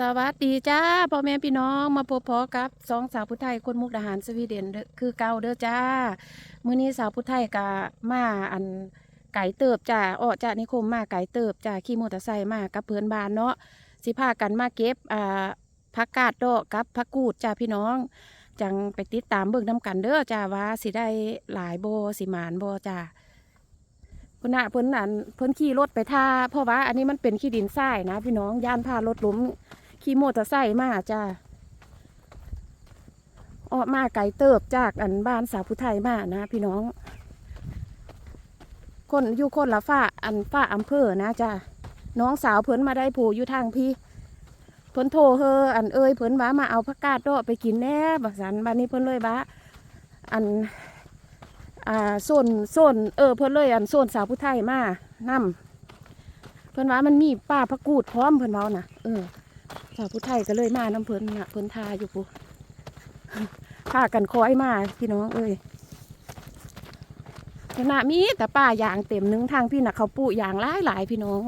สวัสดีจ้าพ่อแม่พี่น้องมาพบพอกับสองสาวผู้ไทยคนมุกดาหารสวีเดนคือเก่าเด้อจ้ามื้อนี้สาวผู้ไทยกะมาอันไก่เติบจ้าอ้อจ้านิคมมาไก่เติบจ้าขี่มอเตอร์ไซค์มากับเพื่อนบ้านเนาะสิพากันมาเก็บอ่าผักกาดดอกกับผักกูดจ้าพี่น้อง จังไปติดตามเบิ่งน้ำกันเด้อจ้าว่าสิได้หลายโบสิหมานโบจ้าเพิ่นน่ะเพิ่นอันเพิ่นขี่รถไปท่าเพราะว่าอันนี้มันเป็นขี้ดินทรายนะ พี่น้องย่านพารถล้ม ขี่มอเตอร์ไซค์มาจ้าออกมาไกลเติบจากอันบ้านสาวผู้ไทยมานะ พี่น้อง คนอยู่คนละฝ้าอันฝ้าอำเภอนะจ้าน้องสาวเพิ่นมาได้ผูอยู่ทางพี่เพิ่นโทรเฮออันเอ้ยเพิ่นว่ามาเอาผักกาดดอไปกินแน่บักสันบัดนี้เพิ่นเลยว่าอันอ่าโซนโซนเออเพิ่นเลยอันโซนสาวผู้ไทยมานํเพิ่นว่ามันมีป้าพักกูดพร้อมเพิ่นเว้านะเออ สาวผู้ไทยก็เลยมานํเพิ่นนะเพิ่นทาอยู่ปุ๊พากันคอยมาพี่น้องเอ้ยขณะมีแต่ป้ายางเต็มหนึงทางพี่น่ะเขาปลูกยางหลายหลายพี่น้อง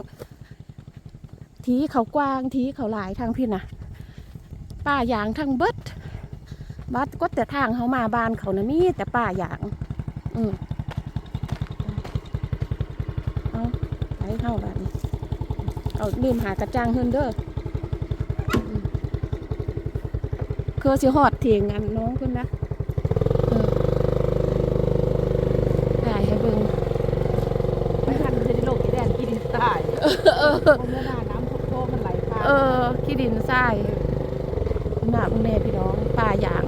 ทีเขากว้างทีเขาหลายทางพี่น่ะป้ายางทั้งเบิดบัดก็แต่ทางเขามาบ้านเขานะมีแต่ป้ายาง อืมเอาไปเข้าแบบนี้เอาลืมหากระจังเฮินเด้อม คือสิหอดเถียงอันน้องเพิ่นนะเออถ่ายให้เบิ่งไม่ทันจะได้โลกอีแดนกินดินตายเออเพราะเมื่อหน้าน้ำทุกโตมันไหลผ่านเออขี้ดินทรายหน้ามึงแม่พี่น้องป่ายาง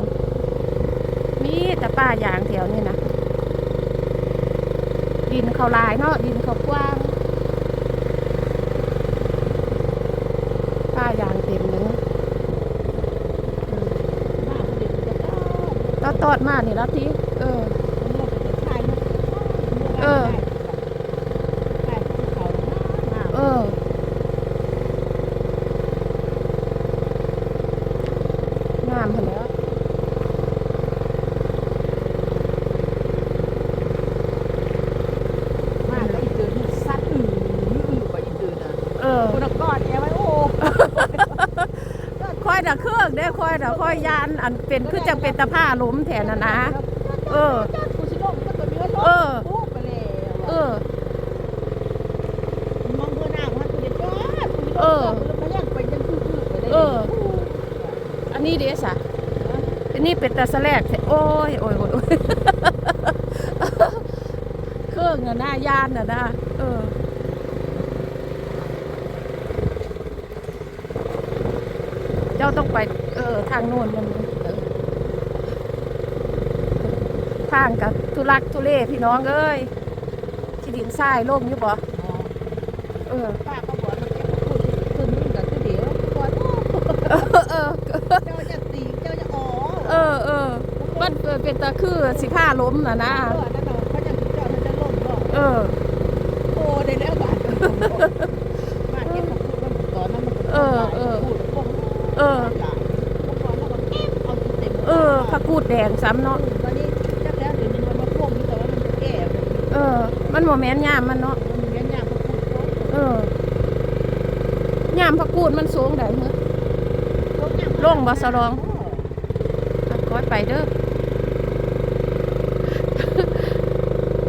มีแต่ป่ายางแถวนี้นะดินเขาหลายเนาะดินเขากว้างป่ายางเต็มเลย หน้าเด็กจะต้ ตอดตอดๆมานี่แล้วทีเออมันโลกเป็นชายมันเออ ใช่ภูเขาหน้า เออ งามพอแล้ว มากก็อีเดือนสัตว์อืออือกว่าอีเดือนอะ เออ คนละก้อนแกไว้โอ้ ค่อยน่ะเครื่องได้ค่อยน่ค่อยยานอันเป็นคือจะเป็นตะผ้าล้มแทนนะนะ เออ เออ เออมองเบอร์หน้ามันกูจะจ้ากูจะเออมาแย่งไปยังคือๆไปได้เออ อันนี้เดสะอันนี้เป็นตาสแลกโอ้ยโอ้ยโอ้ยโอ้ยเครื่องน่ะหน้ายานน่ะนะเออ เจ้าต้องไป เออทางโน้นมันเออทางกับทุลักทุเลพี่น้องเอ้ยที่ดินทรายโล่งอยู่บ่เออป้าก็บอกมันเก็บพูดคือมึงกับคือเดี๋ยวก่อนโอ้เออเจ้าจะตีเจ้าจะอ๋อเออเออมันเป็นตะคือสิผ้าล้มน่ะนะเออนั่นเราเขาจะเจ้ามันจะล่มก็เออโอ้ได้แล้วบาทมาเก็บของพูดมันตอนนั้นมันเออเออพูดพวก เออหลานพวกก่อนแล้วก็เก็บเอาเต็มเออผักกูดแดงซ้ำเนาะตอนนี้จักแล้วเดี๋ยวมันมาพ่วงนี่แต่ว่ามันจะแก่เออ มันโมแมนยามมันเนาะ มันเลี้ยงยากพวกพูดเออยามผักกูดมันสูงได้เมื่อลงบ่สะรอง อะคอยไปเด้อ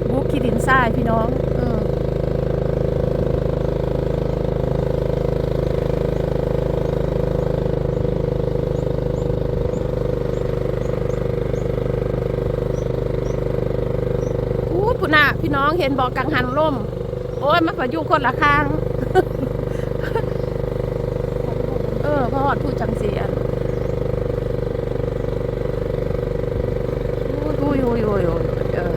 บุกขี้ดินทรายพี่น้อง เออ อู้ปุ่นน่ะ พี่น้องเห็นบอกกังหันล่ม โอ้ยมันก็อยู่คนละข้าง เออพอหอพูดจังเสียนอุ้ยอุ้ยอุ้ยอุ้ยเออ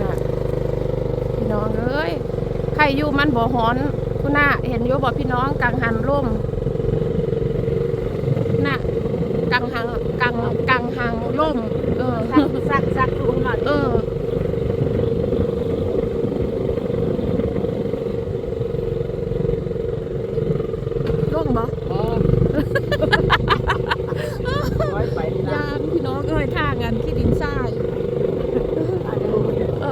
น่ะพี่น้องเอ้ยใครอยู่มันบ่หอนคุณน่ะเห็นอยู่บ่พี่น้องกังหันล่มน่ะกังหังกัง กังหังล่มเออ ซักซักซักลุงหน่อย เออ ล่วงบ่ อ๋อไว้ไปนะ ยามพี่น้องเอ้ยทางกันที่ดินทราย อะเดี๋ยว เอ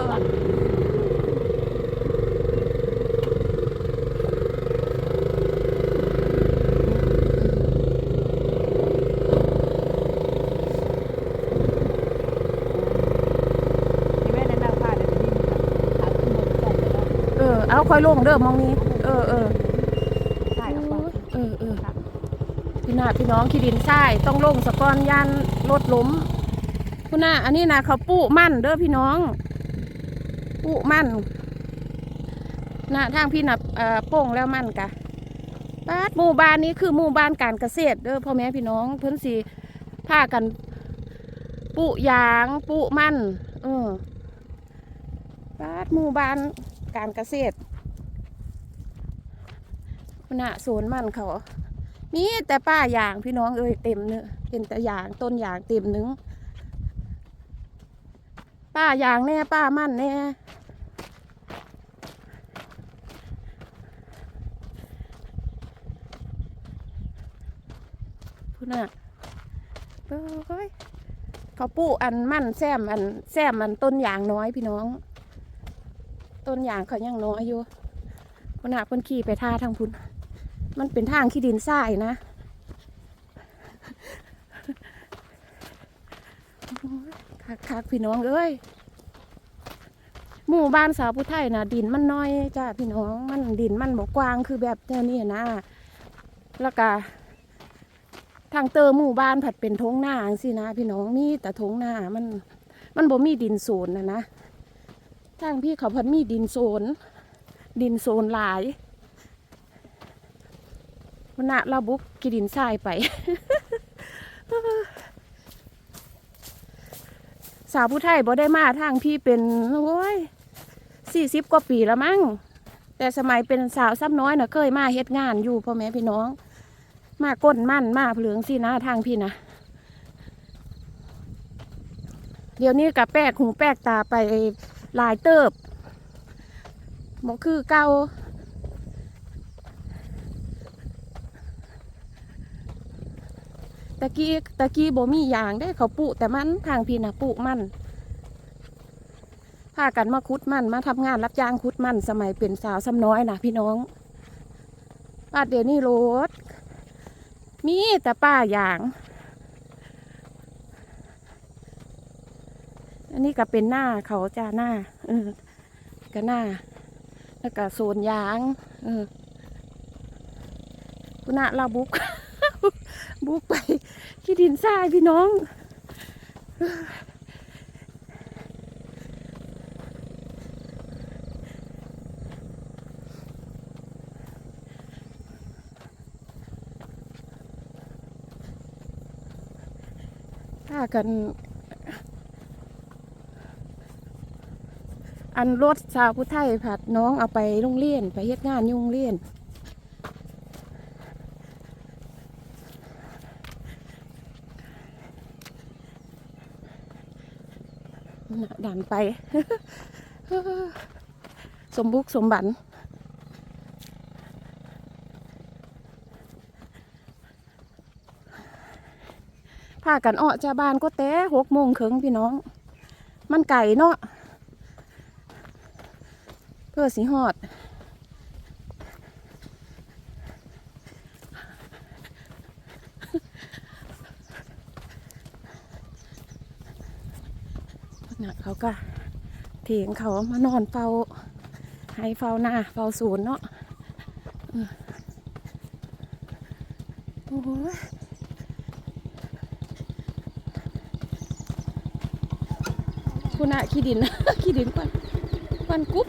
อ เอาค่อยลงเด้อมองนี้ เออเออใช่เอาไปเออเออพี่นาพี่น้องขี้ดินทรายต้องลงสะกอนยันรถล้มคุณน่าอันนี้นะเขาปุมั่นเด้อพี่น้องปุมั่นนะทางพี่นับเอ่อโป่งแล้วมั่นกะบ้านหมู่บ้านนี้คือหมู่บ้านการเกษตรเด้อพ่อแม่พี่น้องเพิ่นสีพากันปุยางปุมั่นเออบ้านหมู่บ้านการเกษตร น่ะสวนมันเขา มีแต่ป้ายางพี่น้องเอ้ยเต็มเนื้อเป็นแต่ยางต้นยางเต็มหนึงป้ายางแน่ป้ามันแน่พูดน่ะเอ้ยเขาปลูกอันมันแซมอันแซมอันต้นยางน้อยพี่น้อง ต้นยางเขายังน้อยอยู่พูดน่ะพิ่นขี่ไปท่าทางพุ่น มันเป็นทางขี้ดินทรายนะคักคักพี่น้องเอ้ยหมู่บ้านสาวผู้ไทยนะดินมันน้อยจ้าพี่น้องมันดินมันบกกว้างคือแบบแนวนี้นะ แล้วก็ทางเตอหมู่บ้านผัดเป็นทงหน้าสินะ พี่น้องมีแต่ทงหน้ามัน มันบ่มีดินโซนนะนะทางพี่เขาพัดมีดินโซน ดินโซนหลาย วันนะเราบุกกิดินทรายไป สาวผู้ไทยบ่ได้มาทางพี่เป็นโอ้ยสี่สิบกว่าปีแล้วมั้งแต่สมัยเป็นสาวซ้ำน้อยน่ะเคยมาเฮ็ดงานอยู่พ่อแม่พี่น้อง มาก้นมั่นมาเผลืองสินะทางพี่นะเดี๋ยวนี้กับแปกหูแปกตาไปลายเติบบอกคือเก่า ตะกี้ตะกี้บ่มียางได้เขาปลูกแต่มันทางพี่นะปลูกมันพากันมาคุดมันมาทำงานรับจ้างคุดมันสมัยเป็นสาวซ้ำน้อยนะพี่น้องป้าเดี๋ยวนี้รถมีแต่ป้ายาง อันนี้ก็เป็นหน้าเขาจ้าหน้าเออก็หน้า แล้วก็โซนยาง เออคุณน่ะเราบุก บุกไปขี้ดินทรายพี่น้อง ถ้ากัน อันรถสาวผู้ไทยผัดน้องเอาไปโรงเรียน ไปเฮ็ดงานยุ่โรงเรียน น่ะดันไป สมบุกสมบันพากันออกจาบ้านก็แต่หกโมงครึ่งพี่น้อง มันไก่เนาะเพื่อสีหอด น่ะเขา ก็เถียงเขามานอนเฝ้า ให้เฝ้าหน้าเฝ้าศูนย์เนาะโอ้คุณอะขี้ดินขี้ดินปันปันกุ๊บ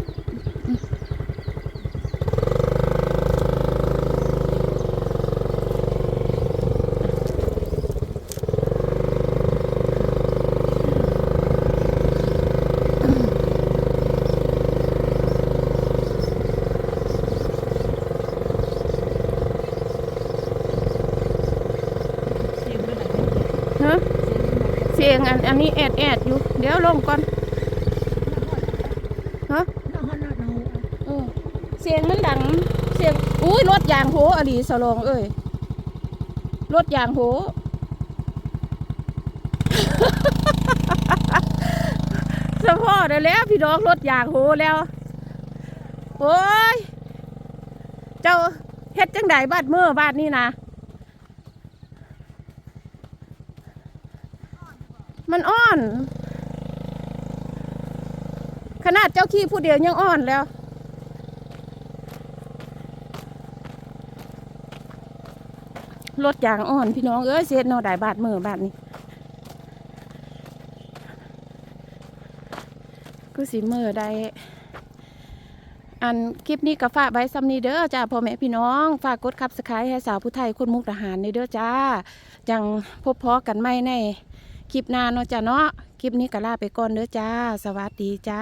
งอันอันนี้แอดแอดอยู่ เดี๋ยวลงก่อนฮะเออเสียงมันดัง เสียง อุ้ยรถยางโหอดีสลองเอ้ย รถยางโห สะพ่อได้แล้วพี่น้องรถยางโหแล้ว โอ้ย เจ้าเฮ็ดจังไดบ้าดเมื่อบ้าดนี่นะ มันอ่อน ขนาดเจ้าขี้ผู้เดียวยังอ่อนแล้ว รถยางอ่อนพี่น้อง เออเสียนอได้บาดมือบาดนี้ก็สีมือได้อันคลิปนี้ก็ฝากไว้ซ้ำนีเดอร์จ้าพ่อแม่พี่น้อง ฝากกดคับสไครต์ให้สาวผู้ไทยคนมุกทหารในเดอร์จ้า ยังพบพอกันไม่ใน คลิปหน้าเนาะจ้าเนาะคลิปนี้ก็ลาไปก่อนเด้อจ้า สวัสดีจ้า